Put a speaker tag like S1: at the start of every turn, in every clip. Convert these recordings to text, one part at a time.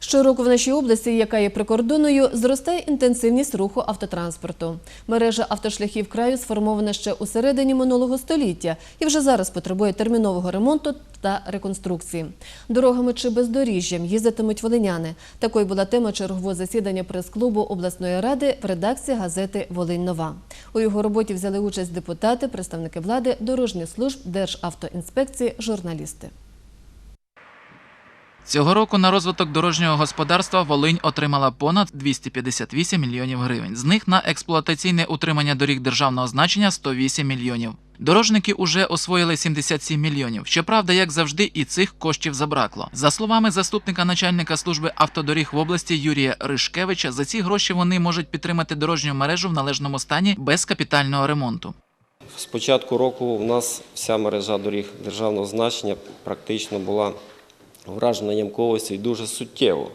S1: Щороку в нашій області, яка є прикордонною, зростає інтенсивність руху автотранспорту. Мережа автошляхів краю сформована ще у середині минулого століття і вже зараз потребує термінового ремонту та реконструкції. Дорогами чи бездоріжжям їздитимуть волиняни. Такою була тема чергового засідання прес-клубу обласної ради в редакції газети Волинь Нова. У його роботі взяли участь депутати, представники влади, дорожніх служб, Державтоінспекції, журналісти.
S2: Цього року на розвиток дорожнього господарства Волинь отримала понад 258 мільйонів гривень. З них на експлуатаційне утримання доріг державного значення 108 мільйонів. Дорожники уже освоїли 77 мільйонів. Щоправда, як завжди, і цих коштів забракло. За словами заступника начальника служби автодоріг в області Юрія Ришкевича, за ці гроші вони можуть підтримати дорожню мережу в належному стані без капітального ремонту.
S3: З початку року у нас вся мережа доріг державного значення практично була вражена ямковістю і дуже суттєво.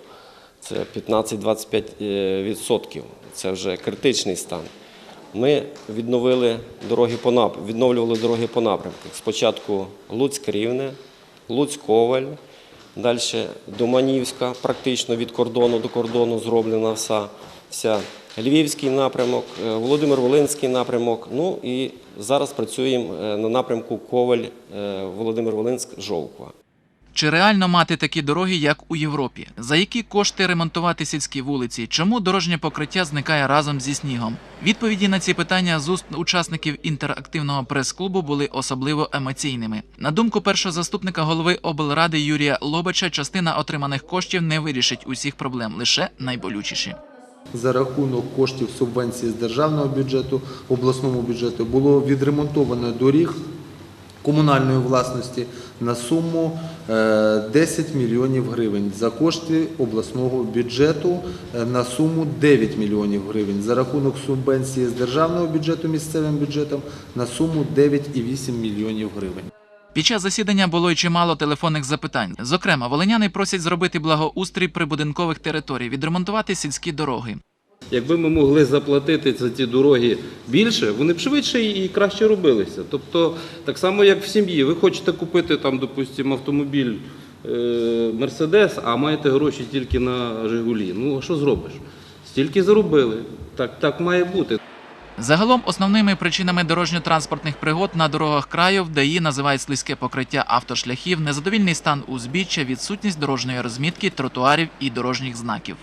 S3: Це 15-25%. Це вже критичний стан. Ми відновили дороги по нап... відновлювали дороги по напрямках. Спочатку Луцьк-Рівне, Луцьк-Коваль, далі Доманівська, практично від кордону до кордону зроблена вся. вся. Львівський напрямок, е, Володимир-Волинський напрямок. Ну і зараз працюємо е, на напрямку Коваль, е, Володимир-Волинськ, Жовква.
S2: Чи реально мати такі дороги, як у Європі? За які кошти ремонтувати сільські вулиці? Чому дорожнє покриття зникає разом зі снігом? Відповіді на ці питання з уст учасників інтерактивного прес-клубу були особливо емоційними. На думку першого заступника голови облради Юрія Лобача, частина отриманих коштів не вирішить усіх проблем, лише найболючіші.
S4: за рахунок коштів субвенції з державного бюджету, обласному бюджету було відремонтовано доріг комунальної власності на суму е, 10 мільйонів гривень, за кошти обласного бюджету е, на суму 9 мільйонів гривень, за рахунок субвенції з державного бюджету місцевим бюджетом на суму 9,8 мільйонів гривень.
S2: Під час засідання було й чимало телефонних запитань. Зокрема, волиняни просять зробити благоустрій прибудинкових територій, відремонтувати сільські дороги.
S5: Якби ми могли заплатити за ці дороги більше, вони б швидше і краще робилися. Тобто, так само, як в сім'ї, ви хочете купити там, допустимо, автомобіль е, Мерседес, а маєте гроші тільки на Жигулі. Ну а що зробиш? Стільки заробили. Так, так має бути.
S2: Загалом основними причинами дорожньо-транспортних пригод на дорогах краю в ДАІ називають слизьке покриття автошляхів, незадовільний стан узбіччя, відсутність дорожньої розмітки, тротуарів і дорожніх знаків.